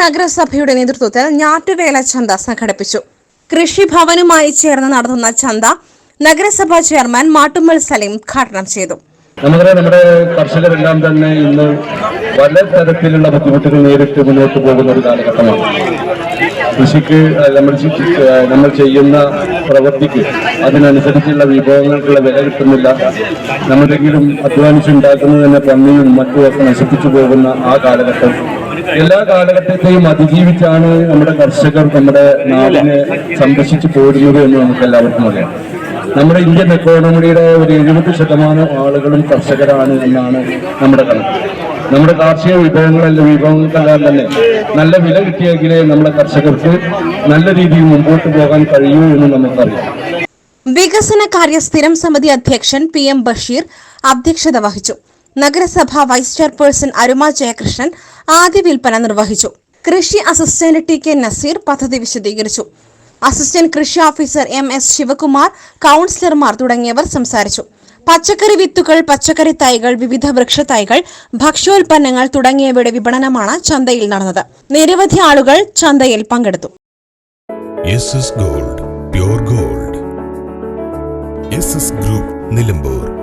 നഗരസഭയുടെ നേതൃത്വത്തിൽ ഞാറ്റുവേല ചന്ത സംഘടിപ്പിച്ചു. കൃഷിഭവനുമായി ചേർന്ന് നടത്തുന്ന ചന്ത നഗരസഭാ ചെയർമാൻ മാട്ടുമ്മൽ സലീം ഉദ്ഘാടനം ചെയ്തു. നമുക്കറിയാം നമ്മുടെ കർഷകരെല്ലാം തന്നെ ഇന്ന് പല തരത്തിലുള്ള ബുദ്ധിമുട്ടുകൾ നേരിട്ട് മുന്നോട്ട് പോകുന്ന ഒരു കാലഘട്ടമാണ്. കൃഷിക്ക് നമ്മൾ നമ്മൾ ചെയ്യുന്ന പ്രവൃത്തിക്ക് അതിനനുസരിച്ചുള്ള വിഭവങ്ങൾക്കുള്ള വില കിട്ടുന്നില്ല. നമ്മളെങ്കിലും അധ്വാനിച്ചുണ്ടാക്കുന്നത് തന്നെ പന്നിയും മറ്റുമൊക്കെ നശിപ്പിച്ചു പോകുന്ന ആ കാലഘട്ടം എല്ലാ കാലഘട്ടത്തെയും അതിജീവിച്ചാണ് നമ്മുടെ കർഷകർ നമ്മുടെ നാടിനെ സംരക്ഷിച്ചു പോരുന്നത് എന്ന് നമുക്ക് എല്ലാവർക്കും അറിയാം. നമ്മുടെ ഇന്ത്യൻ എക്കോണമിയുടെ ഒരു എഴുപത് ശതമാനം ആളുകളും കർഷകരാണ് എന്നാണ് നമ്മുടെ കണക്ക്. നമ്മുടെ കാർഷിക വിഭവങ്ങളെല്ലാം വിഭവങ്ങൾക്കെല്ലാം തന്നെ നല്ല വില കിട്ടിയെങ്കിലേ നമ്മുടെ കർഷകർക്ക് നല്ല രീതിയിൽ മുമ്പോട്ട് പോകാൻ കഴിയൂ എന്ന് നമുക്കറിയാം. വികസന കാര്യ സ്ഥിരം സമിതി അധ്യക്ഷൻ പി എം ബഷീർ അധ്യക്ഷത വഹിച്ചു. നഗരസഭ വൈസ് ചെയർപേഴ്സൺ അരുമ ജയകൃഷ്ണൻ ആദ്യ വിൽപ്പന നിർവഹിച്ചു. കൃഷി അസിസ്റ്റന്റ് ടി കെ നസീർ പദ്ധതി വിശദീകരിച്ചു. അസിസ്റ്റന്റ് കൃഷി ഓഫീസർ എം എസ് ശിവകുമാർ കൗൺസിലർമാർ തുടങ്ങിയവർ സംസാരിച്ചു. പച്ചക്കറി വിത്തുകൾ പച്ചക്കറി തൈകൾ വിവിധ വൃക്ഷത്തൈകൾ ഭക്ഷ്യോൽപ്പന്നങ്ങൾ തുടങ്ങിയവയുടെ വിപണനമാണ് ചന്തയിൽ നടന്നത്. നിരവധി ആളുകൾ ചന്തയിൽ പങ്കെടുത്തു. Gold gold. ഗ്രൂപ്പ് നിലമ്പൂർ.